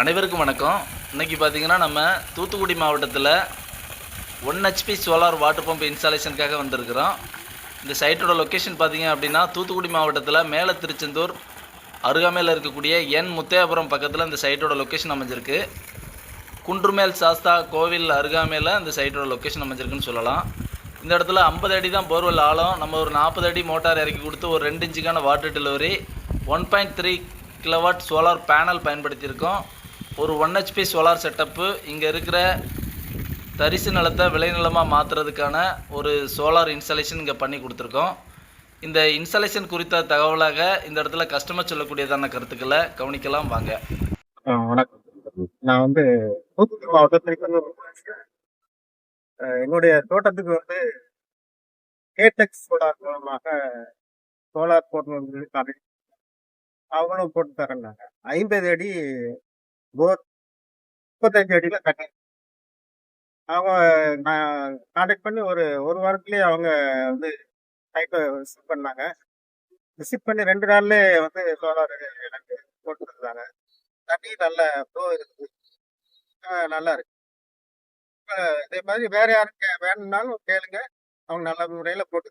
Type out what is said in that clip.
அனைவருக்கும் வணக்கம். இன்றைக்கி பார்த்தீங்கன்னா நம்ம தூத்துக்குடி மாவட்டத்தில் one HP solar water pump இன்ஸ்டாலேஷனுக்காக வந்திருக்கிறோம். இந்த சைட்டோட லொக்கேஷன் பார்த்தீங்க அப்படின்னா தூத்துக்குடி மாவட்டத்தில் மேலே திருச்செந்தூர் அருகாமையில் இருக்கக்கூடிய என் முத்தையாபுரம் பக்கத்தில் இந்த சைட்டோட லொக்கேஷன் அமைஞ்சிருக்கு. குன்றுமேல் சாஸ்தா கோவில் அருகாமையில் இந்த சைட்டோட லொக்கேஷன் அமைஞ்சிருக்குன்னு சொல்லலாம். இந்த இடத்துல ஐம்பது அடி தான் போர்வெல் ஆழம். நம்ம ஒரு நாற்பது அடி மோட்டார் இறக்கி கொடுத்து ஒரு ரெண்டு இன்ச்சுக்கான water delivery one point three kilowatt solar panel பயன்படுத்தியிருக்கோம். ஒரு ஒன் ஹெச்பி சோலார் செட்டப்பு இங்கே இருக்கிற தரிசு நிலத்தை விளைநிலமாக மாற்றுறதுக்கான ஒரு சோலார் இன்ஸ்டாலேஷன் இங்கே பண்ணி கொடுத்துருக்கோம். இந்த இன்ஸ்டாலேஷன் குறித்த தகவலாக இந்த இடத்துல கஸ்டமர் சொல்லக்கூடியதான கருத்துக்களை கவனிக்கலாம் வாங்க. வணக்கம். நான் வந்து தூத்துக்குடி மாவட்டத்திற்கு என்னுடைய தோட்டத்துக்கு வந்து கேடெக்ஸ் சோலார் மூலமாக சோலார் போட்டு வந்து தரேன். அவங்களும் போட்டு தரேன்னாங்க. ஐம்பது அடி போர் முப்பத்தஞ்சு அடியில் கட்டி அவங்க நான் கான்டாக்ட் பண்ணி ஒரு ஒரு வாரத்துலேயே அவங்க வந்து சைட்டை விசிட் பண்ணாங்க. விசிட் பண்ணி ரெண்டு நாள்லயே வந்து சோலார் எனக்கு போட்டு தந்தாங்க. தண்ணி நல்ல ஃப்ளோ இருக்குது. நல்லா இருக்கு. இப்ப இதே மாதிரி வேற யாருக்கு வேணும்னாலும் கேளுங்க. அவங்க நல்ல முறையில் போட்டு